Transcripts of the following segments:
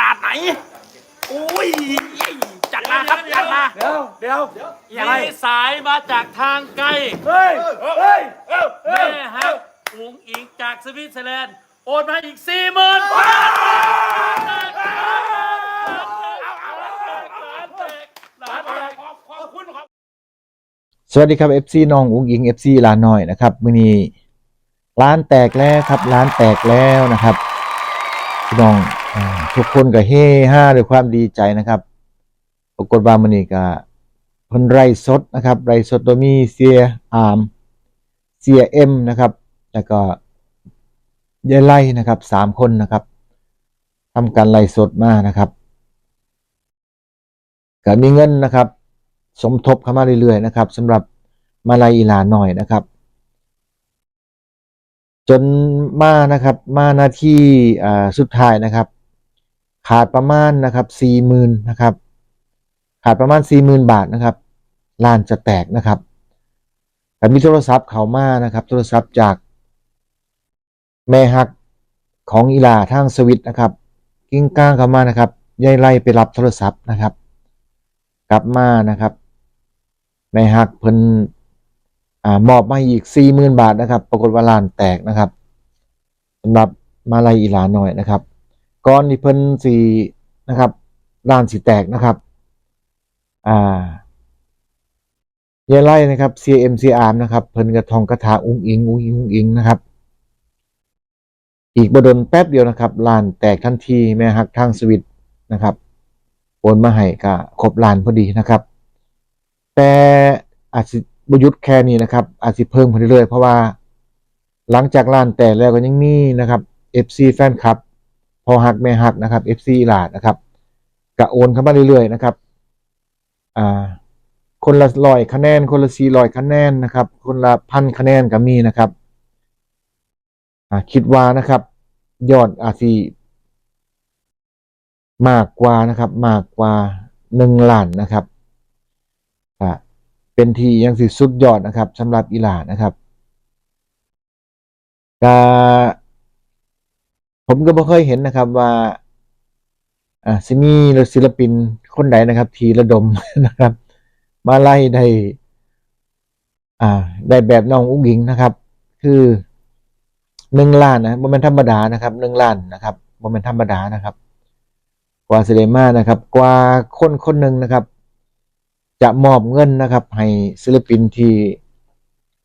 นาดไหนอุ้ยจัดมาครับจัดมาเดี๋ยวเดี๋ยวอะไรมีสายมาจากทางไกลเฮ้ยเฮ้ยเฮ้ยแม่ฮักอุ๋งอิงจากสวิตเซอร์แลนด์โอนมาอีกสี่หมื่นสวัสดีครับ FC น้องอุ้งอิง FC ลานน้อยนะครับมื้อนี้ร้านแตกแล้วครับร้านแตกแล้วนะครับพี่น้องอ่า ทุกคนก็เฮฮาด้วยความดีใจนะครับ ปรากฏว่ามื้อนี้ก็เพิ่นไรสดนะครับ ไรสดโดยมีเสียอาร์มเสียเอ็มนะครับ แล้วก็ยายไล่นะครับสามคนนะครับทำการไล่สดมานะครับก็มีเงินนะครับ สมทบเข้ามาเรื่อยๆนะครับสำหรับมาลายอีลาหน่อยนะครับ จนมานะครับ มาหน้าที่สุดท้ายนะครับ ขาดประมาณนะครับสี่หมื่นนะครับ ขาดประมาณสี่หมื่นบาทนะครับลานจะแตกนะครับแต่มีโทรศัพท์เขามานะครับ โทรศัพท์จากแม่ฮักของอีหลาทางสวิตนะครับ กิ้งก้างเขามานะครับยายไล่ไปรับโทรศัพท์นะครับ กลับมานะครับในหักเพิ่นอ่ามอบมาอีกสี่หมื่นบาทนะครับ ปรากฏว่าลานแตกนะครับสำหรับมาลายอีหลาหน่อยนะครับ ก่อนที่เพิ่นสีนะครับล้านสีแตกนะครับอ่ายายไล่นะครับ CMCR นะครับเพิ่นกระทองกระถาอุ้งอิงอุ้งอิงอุ้งอิงนะครับ อีกบดลแป๊บเดียวนะครับลานแตกทันทีแม่ฮักทางสวิตนะครับโอนมาให้ก็ครบลานพอดีนะครับ แต่อาจสิบยุดแค่นี้นะครับ อาจสิเพิ่มขึ้นเรื่อยๆเพราะว่า หลังจากลานแต่แล้วก็ยังมีนะครับ FC แฟนคลับ พอหักแม่หักนะครับ FC หลาดนะครับกะโอนเข้ามาเรื่อยๆนะครับอ่าคนละร้อยคะแนน คนละสี่ร้อยคะแนนนะครับ คนละพันคะแนนก็มีนะครับอ่าคิดว่านะครับ ยอดอาจสิมากกว่านะครับ มากกว่าหนึ่งล้านนะครับอ่าเป็นทียังสิสุดยอดนะครับสำหรับอีหลานะครับก็ ผมก็บ่เคยเห็นนะครับว่าอ่าซิมีศิลปินคนใดนะครับ ทีระดมนะครับ มาไล่ได้อ่า ได้แบบน้องอุ้งอิงนะครับ คือหนึ่งล้านนะบ่แม่นธรรมดานะครับหนึ่งล้านนะครับบ่แม่นธรรมดานะครับ กว่าสิได้มานะครับ กว่าคนคนหนึ่งนะครับ จะมอบเงินนะครับ ให้ศิลปินที่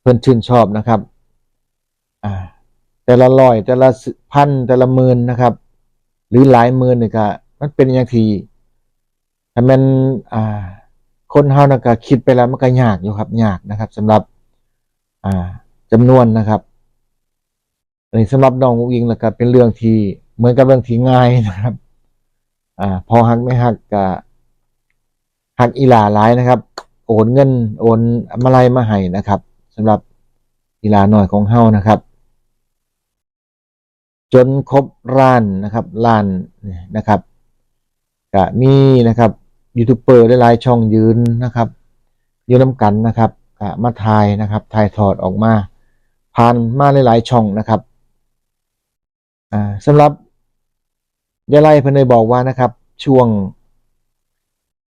เพิ่อนชื่นชอบนะครับ แต่ละร้อยแต่ละพันแต่ละหมื่นนะครับ หรือหลายหมื่นนี่ก็มันเป็นอย่างทีถ้ามันอ่า คนเฮานะก็คิดไปแล้วมันก็ยากอยู่ครับยากนะครับสำหรับ อ่าจำนวนนะครับอันนี้สำหรับน้องอุ้งอิงแล้วก็เป็นเรื่องที่เหมือนกับเรื่องที่ง่ายนะครับ อ่า พอหักไม่หักก็หักอีหลาหลายนะครับ โอนเงิน โอนมาลัยมาให้นะครับสำหรับอีหลาหน่อยของเฮานะครับ จนครบล้านนะครับล้านนะครับก็มีนะครับยูทูบเบอร์หลายๆช่องยืนนะครับยืนน้ำกันนะครับก็มาถ่ายนะครับถ่ายถอดออกมาผ่านมาหลายๆช่องนะครับอ่าสำหรับยายไล่เพิ่นได้บอกว่านะครับช่วง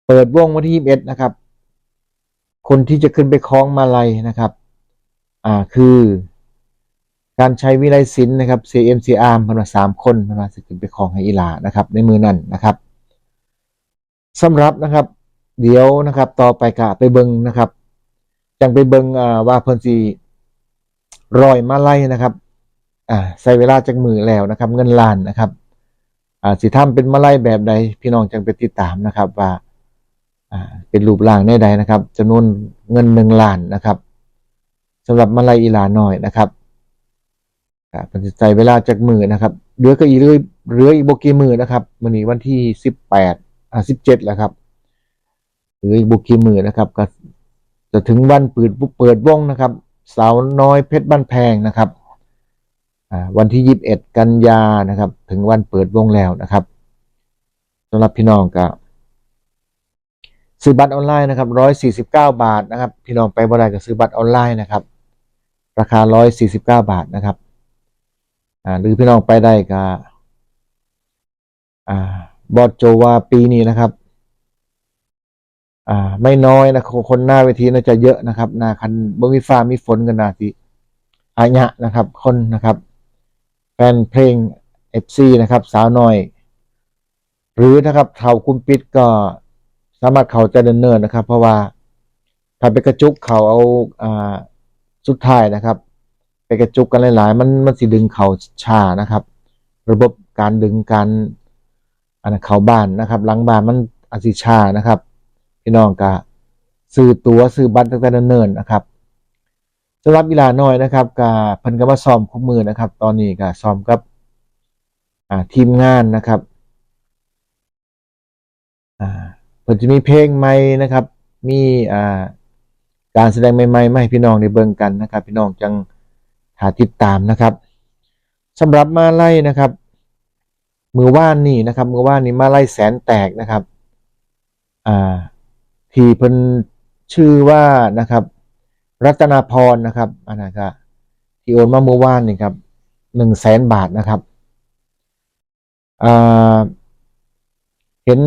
เปิดวงวันที่ 21 นะครับ คนที่จะขึ้นไปคล้องมาลัยนะครับ อ่า คือ การใช้วิไลศิลป์นะครับ CMCR พันมาสามคนพันมาสิขึ้นไปคลองให้อีลานะครับ ในมือนั่นนะครับสำหรับนะครับ เดี๋ยวนะครับ ต่อไปกะไปเบิงนะครับจังไปเบิงอ่าว่าเพิ่นสิรอยมาลัยนะครับอ่าใส่เวลาจักมือแล้วนะครับ เงินล้านนะครับอ่าสิทำเป็นมาลัยแบบใดพี่น้องจังไปติดตามนะครับว่าอ่าเป็นรูปร่างในใดนะครับจำนวนเงินหนึ่งล้านนะครับสำหรับมาลัยอีลาน้อยนะครับ เป็นใจเวลาจากมือนะครับเหลือก็อีกเรื่อยเหลืออีกบกีมือนะครับวันนี้วันที่สิบแปดอ่าสิบเจ็ดแล้วครับเหลืออีกบกีมือนะครับ ก็จะถึงวันเปิดเปิดวงนะครับ สาวน้อยเพชรบ้านแพงนะครับอ่าวันที่ยี่สิบเอ็ดกันยานะครับ ถึงวันเปิดวงแล้วนะครับสำหรับพี่น้องก็ซื้อบัตรออนไลน์นะครับร้อยสี่สิบเก้าบาทนะครับ พี่น้องไปบ่ได้ก็ซื้อบัตรออนไลน์นะครับ ราคาร้อยสี่สิบเก้าบาทนะครับ อ่าหรือพี่น้องไปได้ก็อ่าบอสโจว่าปีนี้นะครับอ่าไม่น้อยนะคนหน้าเวทีน่าจะเยอะนะครับหนาคันบ่มีฟ้ามีฝนกันนาทีอาญะนะครับ คนนะครับ แฟนเพลง FC นะครับ สาวน้อย หรือนะครับเท่าคุมปิดก็สามารถเขาจะเดินเนินนะครับ เพราะว่าถ้าไปกระจุกเขาเอาอ่าสุดท้ายนะครับ ไปกระจุกกันหลาย ๆ มันมันสิดึงเข่าชานะครับ ระบบการดึงการอันเข่าบ้านนะครับหลังบ้านมันอาจสิชานะครับ พี่น้องก็ซื้อตั๋วซื้อบัตรตั้งแต่เนิ่นๆนะครับสำหรับกีฬาน้อยนะครับก็เพิ่นก็มาซ้อมคู่มือนะครับ ตอนนี้ก็ซ้อมกับทีมงานนะครับอ่าเพิ่นจะมีเพลงใหม่นะครับ มีอการแสดงใหม่ๆมาให้พี่น้องได้เบิ่งกันนะครับ พี่น้องจัง หาติดตามนะครับสำหรับมาไล่นะครับมือว่านนี่นะครับ มือว่านนี่มาไล่แสนแตกนะครับอ่าทีเพิ่นชื่อว่านะครับ รัตนาพรนะครับอันนั้นก็ที่โอนมาเมื่อวานนี่ครับหนึ่งแสนบาทนะครับอ่าเห็น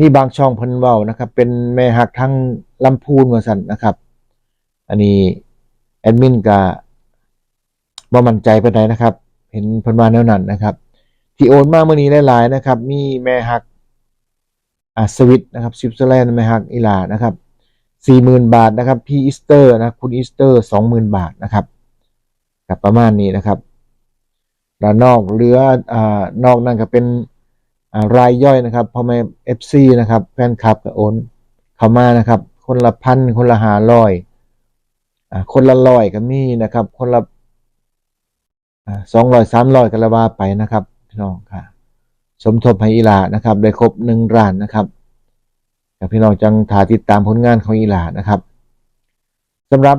มีบางช่องเพิ่นเว้านะครับ เป็นแม่ฮักทั้งลำพูนว่าซั่นนะครับ อันนี้ แอดมินก็บ่มั่นใจไปานนะครับ เห็นพิ่นว่าแนวนั้นนะครับ ที่โอนมาเมื้อนี้หลายๆนะครับ มีแม่ฮักอาสวิตนะครับสวิตเซอร์แลนด์แม่ฮักอีลานะครับ40,000บาทนะครับ พี่อีสเตอร์นะคุณอีสเตอร์20,000บาทนะครับกับประมาณนี้นะครับด้านนอกเหลืออ่านอกนั่นก็เป็นอ่ารายย่อยนะครับพ่อแม่ FC นะครับแฟนคลับก็โอนเข้ามานะครับ คนละพันคนละหาร้อย คนละร้อยก็มีนะครับ คนละสองร้อยสามร้อยก็ละว่าไปนะครับพี่น้องค่ะ สมทบให้อีหลานะครับ ได้ครบหนึ่งร้านนะครับกับพี่น้องจังถาติดตามผลงานของอีหลานะครับสำหรับ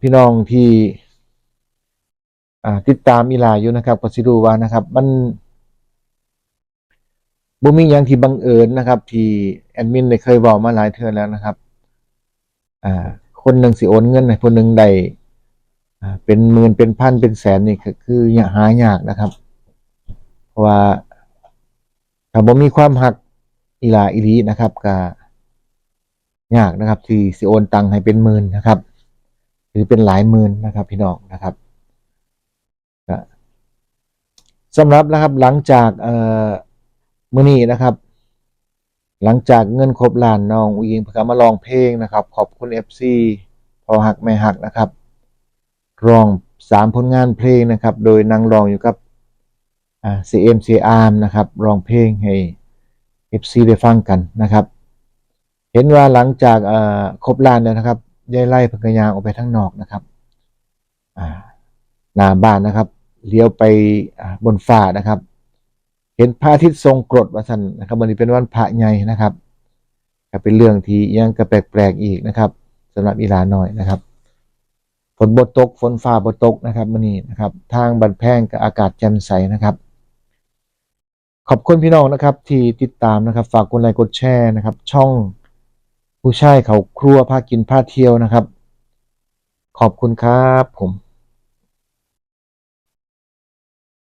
พี่น้องที่ติดตามอีหลาอยู่นะครับก็สิรู้ว่านะครับ มันบ่มีหยังที่บังเอิญนะครับ ที่แอดมินได้เคยเว้ามาหลายเทื่อแล้วนะครับ อ่า คนหนึ่งสิโอนเงินให้คนหนึ่งได้เป็นหมื่นเป็นพันเป็นแสนนี่คือหายากนะครับ เพราะว่าถ้าบ่มีความหักอีลาอีลีนะครับก็ยากนะครับ ที่สิโอนตังให้เป็นหมื่นนะครับหรือเป็นหลายหมื่นนะครับ พี่น้องนะครับสำหรับนะครับหลังจากเอ่อมื่อนี้นะครับ หลังจากเงินครบล้านน้องอุยิงพามาลองเพลงนะครับ ขอบคุณ FC พอหักไม่หักนะครับร้องสามผลงานเพลงนะครับ โดยนางรองอยู่กับอ่า CM c a r m นะครับร้องเพลงให้ FC ได้ฟังกันนะครับ เห็นว่าหลังจากเอ่อครบล้านแล้วนะครับยายไล่พังกยางออกไปทั้งนอกนะครับอ่าหน้าบ้านนะครับเลี้ยวไปบนฟ้านะครับ เห็นพระอาทิตย์ทรงกรดว่าสันนะครับวันนี้เป็นวันพระใหญ่นะครับก็เป็นเรื่องที่ยังกระแปลกๆอีกนะครับสำหรับอีหลาน้อยนะครับ ฝนบดตกฝนฟ้าบดตกนะครับวันนี้นะครับ ทางบันแพงกับอากาศแจ่มใสนะครับ ขอบคุณพี่น้องนะครับ ที่ติดตามนะครับ ฝากกดไลค์กดแชร์นะครับ ช่องผู้ชายเขาครัวพากินพาเที่ยวนะครับ ขอบคุณครับผม